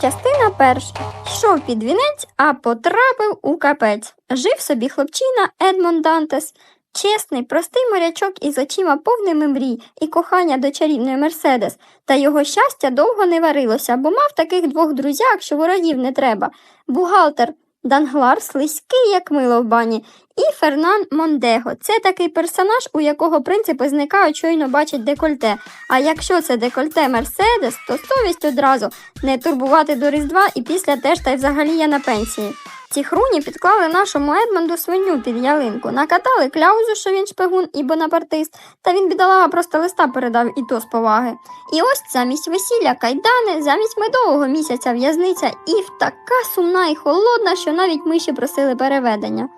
Частина перша. Йшов під вінець, а потрапив у капець. Жив собі хлопчина Едмон Дантес. Чесний, простий морячок із очима повними мрій і кохання до чарівної Мерседес. Та його щастя довго не варилося, бо мав таких двох друзяк, що ворогів не треба. Бухгалтер Данглар слизький, як мило в бані, і Фернан Мондего. Це такий персонаж, у якого принципи зникають, щойно бачить декольте. А якщо це декольте Мерседес, то совість одразу не турбувати до Різдва і після теж та й взагалі я на пенсії. Ці хруні підклали нашому Едмонду свиню під ялинку, накатали кляузу, що він шпигун і бонапартист, та він бідолага просто листа передав і то з поваги. І ось замість весілля кайдани, замість медового місяця в'язниця і така сумна і холодна, що навіть миші просили переведення.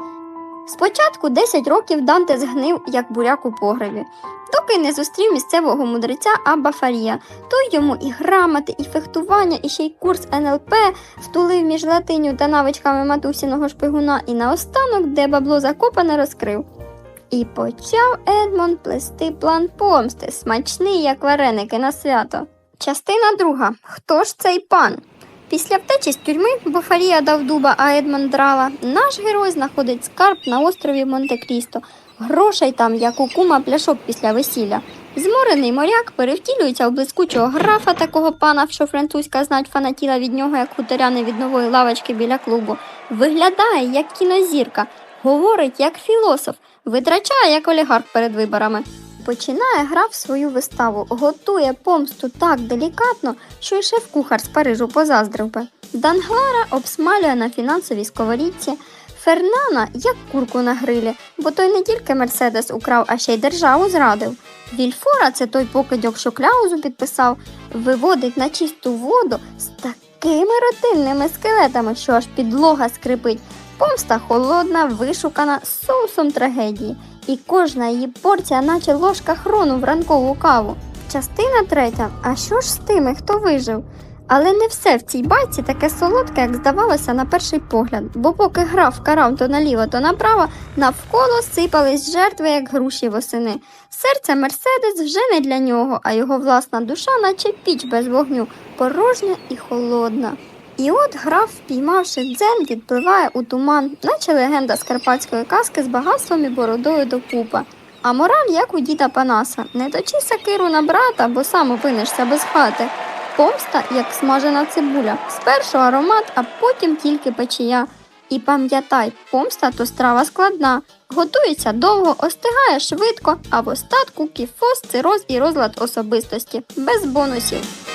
Спочатку 10 років Данте згнив, як буряк у погребі, доки не зустрів місцевого мудреця Абба Фарія. Той йому і грамоти, і фехтування, і ще й курс НЛП втулив між латиню та навичками матусіного шпигуна, і наостанок, де бабло закопане, розкрив. І почав Едмон плести план помсти, смачний, як вареники на свято. Частина друга. Хто ж цей пан? Після втечі з тюрми, бо Фарія дав дуба, а Едмон драла, наш герой знаходить скарб на острові Монте-Крісто. Грошей там, як у кума пляшок після весілля. Зморений моряк перевтілюється у блискучого графа такого пана, що французька знать фанатіла від нього, як хуторяни від нової лавочки біля клубу. Виглядає, як кінозірка, говорить, як філософ, витрачає, як олігарх перед виборами. Починає граф свою виставу, готує помсту так делікатно, що й шеф-кухар з Парижу позаздрив би. Данглара обсмалює на фінансовій сковорідці, Фернана як курку на грилі, бо той не тільки Мерседес украв, а ще й державу зрадив. Вільфора це той покидьок, що кляузу підписав, виводить на чисту воду з такими ротильними скелетами, що аж підлога скрипить. Помста холодна, вишукана, соусом трагедії, і кожна її порція, наче ложка хрону в ранкову каву. Частина третя. А що ж з тими, хто вижив? Але не все в цій байці таке солодке, як здавалося на перший погляд, бо поки граф карав то наліво, то направо, навколо сипались жертви, як груші восени. Серце Мерседес вже не для нього, а його власна душа, наче піч без вогню, порожня і холодна. І от граф, впіймавши дзен, відпливає у туман, наче легенда з карпатської казки з багатством і бородою до пупа. А мораль, як у діда Панаса, не точи сакиру на брата, бо сам опинишся без хати. Помста, як смажена цибуля, спершу аромат, а потім тільки печія. І пам'ятай, помста то страва складна, готується довго, остигає швидко, а в остатку кіфоз, цироз і розлад особистості, без бонусів.